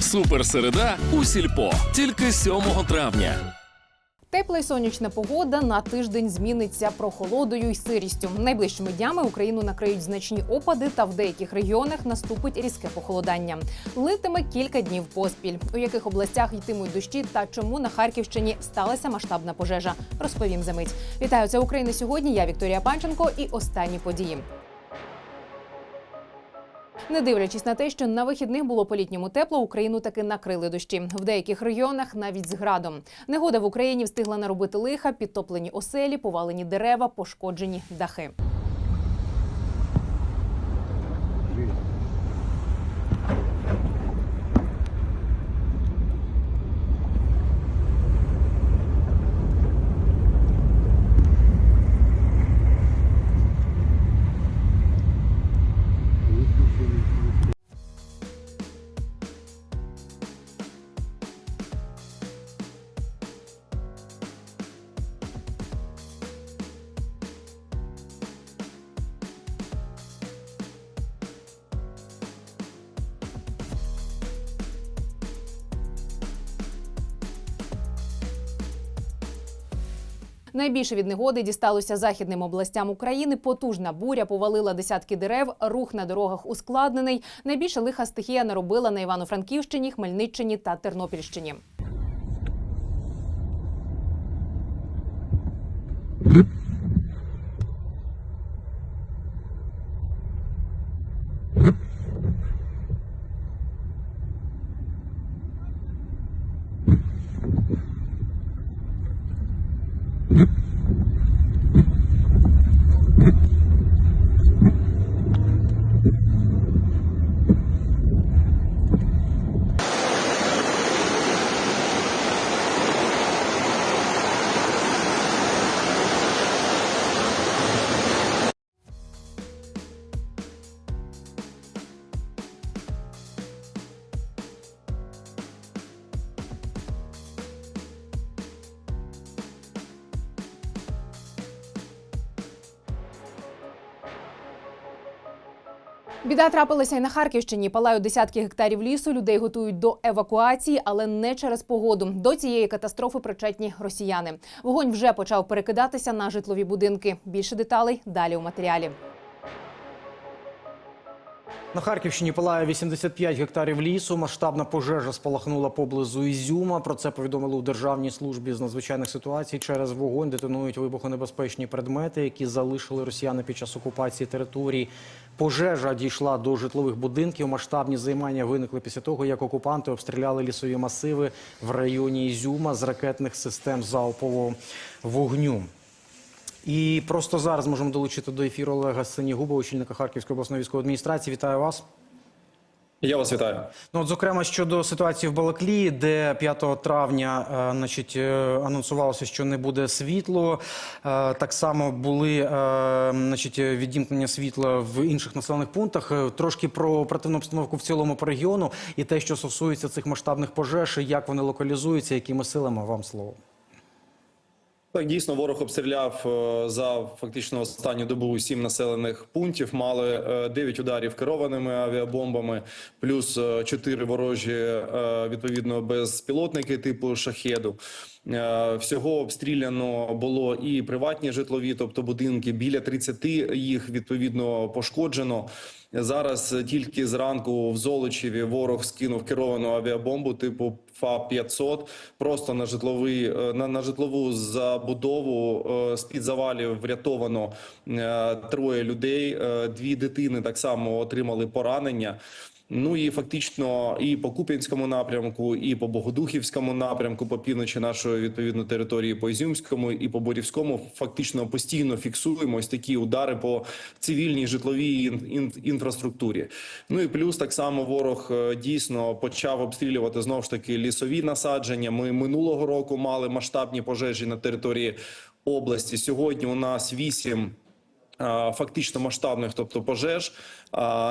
Суперсереда у сільпо тільки 7 травня. Тепла й сонячна погода на тиждень зміниться прохолодою й сирістю. Найближчими днями Україну накриють значні опади, та в деяких регіонах наступить різке похолодання. Литиме кілька днів поспіль. У яких областях йтимуть дощі та чому на Харківщині сталася масштабна пожежа? Розповім за мить. Вітаю це Україна сьогодні. Я Вікторія Панченко і останні події. Не дивлячись на те, що на вихідних було по-літньому тепло, Україну таки накрили дощі. В деяких регіонах навіть з градом. Негода в Україні встигла наробити лиха, підтоплені оселі, повалені дерева, пошкоджені дахи. Найбільше від негоди дісталося західним областям України. Потужна буря повалила десятки дерев. Рух на дорогах ускладнений. Найбільше лиха стихія наробила на Івано-Франківщині, Хмельниччині та Тернопільщині. Біда трапилася і на Харківщині. Палають десятки гектарів лісу. Людей готують до евакуації, але не через погоду. До цієї катастрофи причетні росіяни. Вогонь вже почав перекидатися на житлові будинки. Більше деталей далі у матеріалі. На Харківщині палає 85 гектарів лісу. Масштабна пожежа спалахнула поблизу Ізюма. Про це повідомили у Державній службі з надзвичайних ситуацій. Через вогонь детонують вибухонебезпечні предмети, які залишили росіяни під час окупації території. Пожежа дійшла до житлових будинків. Масштабні займання виникли після того, як окупанти обстріляли лісові масиви в районі Ізюма з ракетних систем залпового вогню. І просто зараз можемо долучити до ефіру Олега Синігуба, очільника Харківської обласної військової адміністрації. Вітаю вас. Я вас вітаю. Ну, от, зокрема, щодо ситуації в Балаклії, де 5 травня е, значить, е, анонсувалося, що не буде світло. Е, так само були е, значить, відімкнення світла в інших населених пунктах. Е, Трошки про оперативну обстановку в цілому по регіону і те, що стосується цих масштабних пожеж, як вони локалізуються, якими силами вам слово. Так, дійсно, ворог обстріляв е, за фактично останню добу сім населених пунктів. Мали е, дев'ять ударів керованими авіабомбами, плюс е, чотири ворожі відповідно безпілотники типу шахеду. Всього обстріляно було і приватні житлові, тобто будинки. Біля 30 їх відповідно пошкоджено. Зараз е, тільки зранку в Золочеві ворог скинув керовану авіабомбу типу Фа 500 просто на житловий е, на, на житлову забудову е, з під завалів врятовано троє людей. Дві дитини так само отримали поранення. Ну і фактично і по Куп'янському напрямку, і по Богодухівському напрямку, по півночі нашої відповідно території, по Ізюмському і по Борівському, фактично постійно фіксуємо ось такі удари по цивільній житловій ін- ін- інфраструктурі. Ну і плюс так само ворог е, дійсно почав обстрілювати знову ж таки лісові насадження. Ми минулого року мали масштабні пожежі на території області. Сьогодні у нас вісім фактично масштабних, тобто пожеж.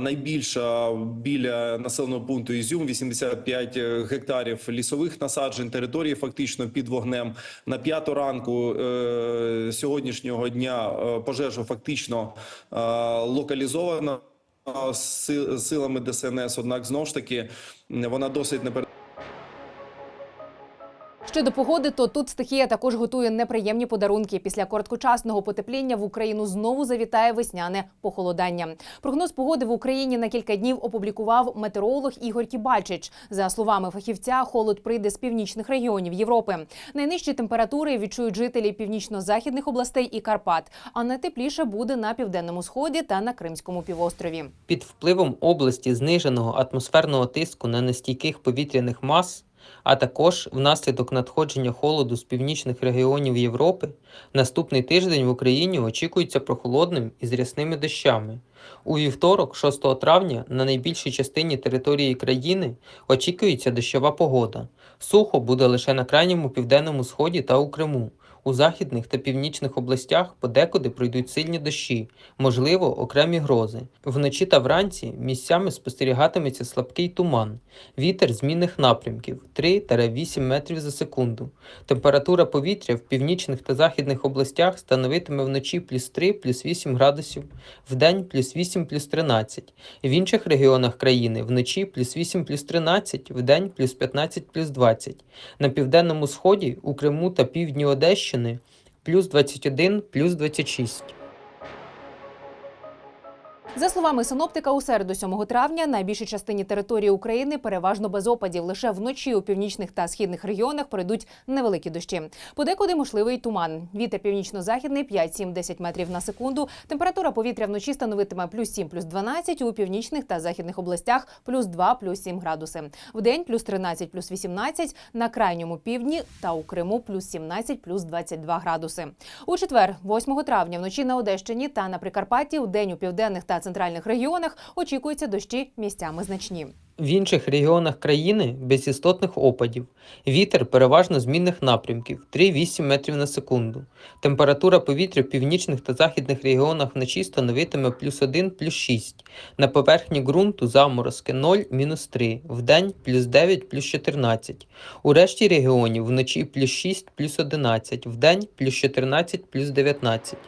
Найбільша біля населеного пункту Ізюм 85 гектарів лісових насаджень території фактично під вогнем. На п'яту ранку е, сьогоднішнього дня е, пожежу фактично е, локалізовано. си- силами ДСНС, однак знову ж таки вона досить непередбачувана. Щодо погоди, то тут стихія також готує неприємні подарунки. Після короткочасного потепління в Україну знову завітає весняне похолодання. Прогноз погоди в Україні на кілька днів опублікував метеоролог Ігор Кібальчич. За словами фахівця, холод прийде з північних регіонів Європи. Найнижчі температури відчують жителі північно-західних областей і Карпат. А найтепліше буде на південному сході та на Кримському півострові. Під впливом області зниженого атмосферного тиску на нестійких повітряних мас, а також внаслідок надходження холоду з північних регіонів Європи, наступний тиждень в Україні очікується прохолодним і з рясними дощами. У вівторок, 6 травня, на найбільшій частині території країни очікується дощова погода. Сухо буде лише на крайньому південному сході та у Криму. У західних та північних областях подекуди пройдуть сильні дощі, можливо, окремі грози. Вночі та вранці місцями спостерігатиметься слабкий туман, вітер змінних напрямків 3-8 метрів за секунду. Температура повітря в північних та західних областях становитиме вночі плюс 3 плюс 8 градусів, вдень плюс 8 плюс 13. В інших регіонах країни вночі плюс 8 плюс 13, вдень плюс 15 плюс 20. На південному сході, у Криму та півдні Одещини плюс 21 плюс 26. За словами синоптика, у середу 7 травня на більшій частині території України переважно без опадів. Лише вночі у північних та східних регіонах пройдуть невеликі дощі. Подекуди можливий туман. Вітер північно-західний 5-7-10 метрів на секунду. Температура повітря вночі становитиме плюс 7, плюс 12, у північних та західних областях плюс 2, плюс 7 градуси. Вдень плюс 13, плюс 18, на крайньому півдні та у Криму плюс 17, плюс 22 градуси. У четвер, 8 травня, вночі на Одещині та на Прикарпатті, в день у південних та центральних регіонах очікуються дощі місцями значні. В інших регіонах країни без істотних опадів. Вітер переважно змінних напрямків 3-8 метрів на секунду. Температура повітря в північних та західних регіонах вночі становитиме плюс 1, плюс 6. На поверхні ґрунту заморозки 0, мінус 3. Вдень плюс 9, плюс 14. У решті регіонів вночі плюс 6, плюс 11. Вдень плюс 14, плюс 19.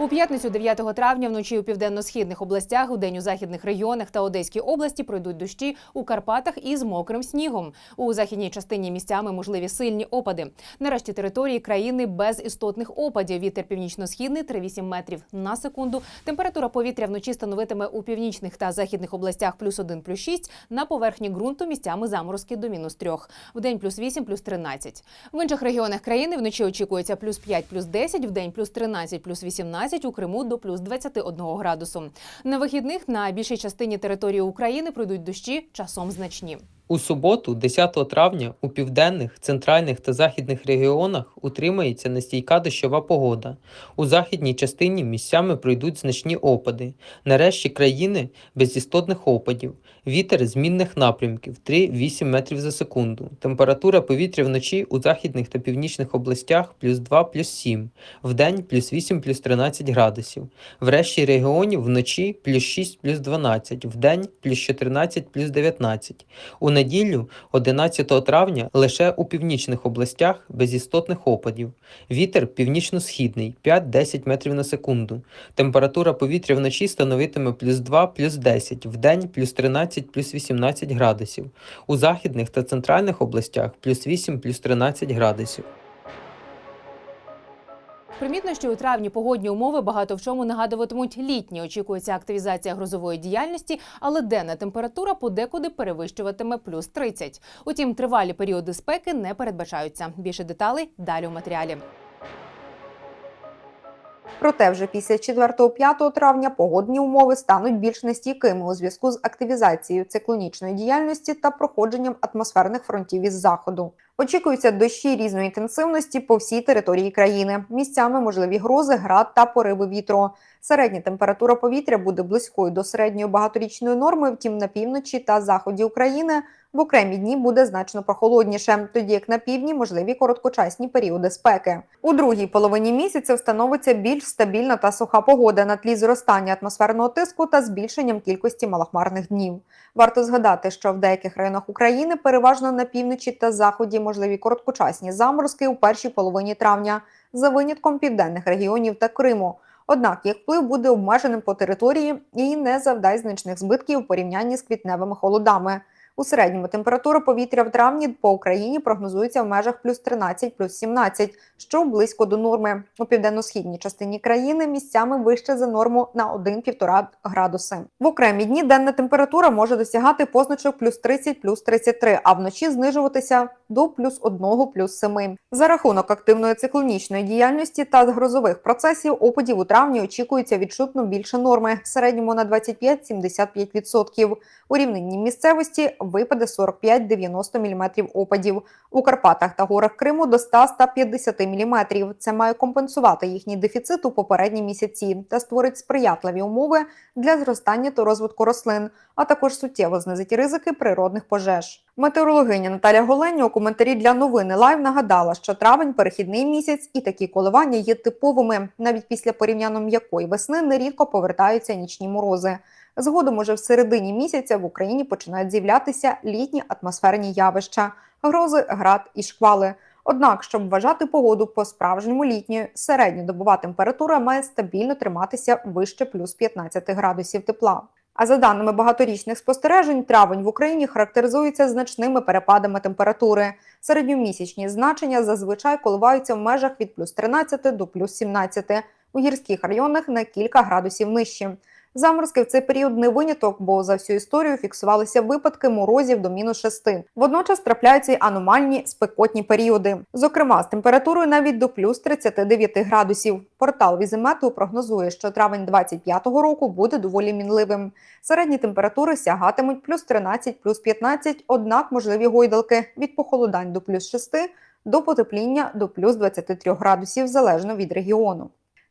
У п'ятницю 9 травня вночі у південно-східних областях, у день у західних регіонах та Одеській області пройдуть дощі у Карпатах із мокрим снігом. У західній частині місцями можливі сильні опади. Нарешті території країни без істотних опадів. Вітер північно-східний 3,8 метрів на секунду. Температура повітря вночі становитиме у північних та західних областях плюс 1, плюс 6. На поверхні ґрунту місцями заморозки до мінус 3. В день плюс 8, плюс 13. В інших регіонах країни вночі очікується плюс 5, плюс 10, в день плюс 13, плюс 18, у Криму до плюс 21 градусу. На вихідних на більшій частині території України пройдуть дощі часом значні. У суботу, 10 травня, у південних, центральних та західних регіонах утримається нестійка дощова погода. У західній частині місцями пройдуть значні опади. Нарешті країни без істотних опадів. Вітер змінних напрямків 3-8 метрів за секунду. Температура повітря вночі у західних та північних областях плюс 2 плюс 7. Вдень плюс 8 плюс 13 градусів. В решті регіонів вночі плюс 6 плюс 12. Вдень плюс 14 плюс 19. У неділю, 11 травня, лише у північних областях без істотних опадів. Вітер північно-східний 5-10 метрів на секунду. Температура повітря вночі становитиме плюс 2 плюс 10, вдень плюс 13 плюс 18 градусів. У західних та центральних областях плюс 8 плюс 13 градусів. Примітно, що у травні погодні умови багато в чому нагадуватимуть літні. Очікується активізація грозової діяльності, але денна температура подекуди перевищуватиме плюс 30. Утім, тривалі періоди спеки не передбачаються. Більше деталей далі у матеріалі. Проте вже після 4-5 травня погодні умови стануть більш нестійкими у зв'язку з активізацією циклонічної діяльності та проходженням атмосферних фронтів із заходу. Очікуються дощі різної інтенсивності по всій території країни. Місцями можливі грози, град та пориви вітру. Середня температура повітря буде близькою до середньої багаторічної норми. Втім, на півночі та заході України в окремі дні буде значно прохолодніше, тоді як на півдні можливі короткочасні періоди спеки. У другій половині місяця встановиться більш стабільна та суха погода на тлі зростання атмосферного тиску та збільшенням кількості малохмарних днів. Варто згадати, що в деяких районах України, переважно на півночі та заході, можливі короткочасні заморозки у першій половині травня, за винятком південних регіонів та Криму. Однак їх вплив буде обмеженим по території і не завдасть значних збитків у порівнянні з квітневими холодами. У середньому температура повітря в травні по Україні прогнозується в межах плюс 13, плюс 17, що близько до норми. У південно-східній частині країни місцями вище за норму на 1-1,5 градуси. В окремі дні денна температура може досягати позначок плюс 30, плюс 33, а вночі знижуватися до плюс 1, плюс 7. За рахунок активної циклонічної діяльності та грозових процесів опадів у травні очікується відчутно більше норми, в середньому на 25-75%. У рівнинній місцевості випаде 45-90 мм опадів. У Карпатах та горах Криму до 100-150 мм. Це має компенсувати їхній дефіцит у попередні місяці та створить сприятливі умови для зростання та розвитку рослин, а також суттєво знизить ризики природних пожеж. Метеорологиня Наталя Голеня у коментарі для новини Лайв нагадала, що травень перехідний місяць і такі коливання є типовими. Навіть після порівняно м'якої весни нерідко повертаються нічні морози. Згодом уже в середині місяця в Україні починають з'являтися літні атмосферні явища, грози, град і шквали. Однак, щоб вважати погоду по-справжньому літньою, середньодобова температура має стабільно триматися вище плюс 15 градусів тепла. А за даними багаторічних спостережень, травень в Україні характеризується значними перепадами температури. Середньомісячні значення зазвичай коливаються в межах від плюс 13 до плюс 17, у гірських районах на кілька градусів нижче. Заморозки в цей період не виняток, бо за всю історію фіксувалися випадки морозів до мінус 6. Водночас трапляються й аномальні спекотні періоди. Зокрема, з температурою навіть до плюс 39 градусів. Портал Візимету прогнозує, що травень 25-го року буде доволі мінливим. Середні температури сягатимуть плюс 13, плюс 15, однак можливі гойдалки від похолодань до плюс 6 до потепління до плюс 23 градусів залежно від регіону.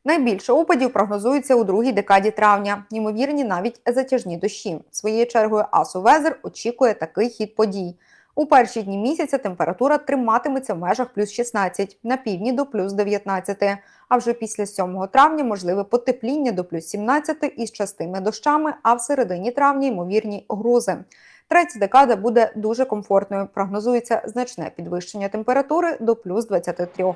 Найбільше опадів прогнозується у другій декаді травня, ймовірні навіть затяжні дощі. Своєю чергою Асу Везер очікує такий хід подій. У перші дні місяця температура триматиметься в межах плюс 16, на півдні до плюс 19, а вже після 7 травня можливе потепління до плюс 17 із частими дощами, а в середині травня ймовірні грози. Третя декада буде дуже комфортною. Прогнозується значне підвищення температури до плюс 23.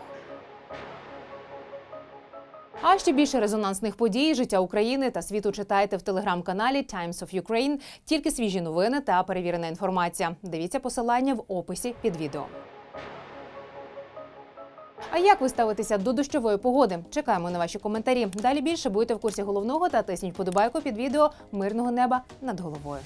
А ще більше резонансних подій, життя України та світу читайте в телеграм-каналі Times of Ukraine. Тільки свіжі новини та перевірена інформація. Дивіться посилання в описі під відео. А як ви ставитеся до дощової погоди? Чекаємо на ваші коментарі. Далі більше будете в курсі головного та тисніть подобайку під відео мирного неба над головою.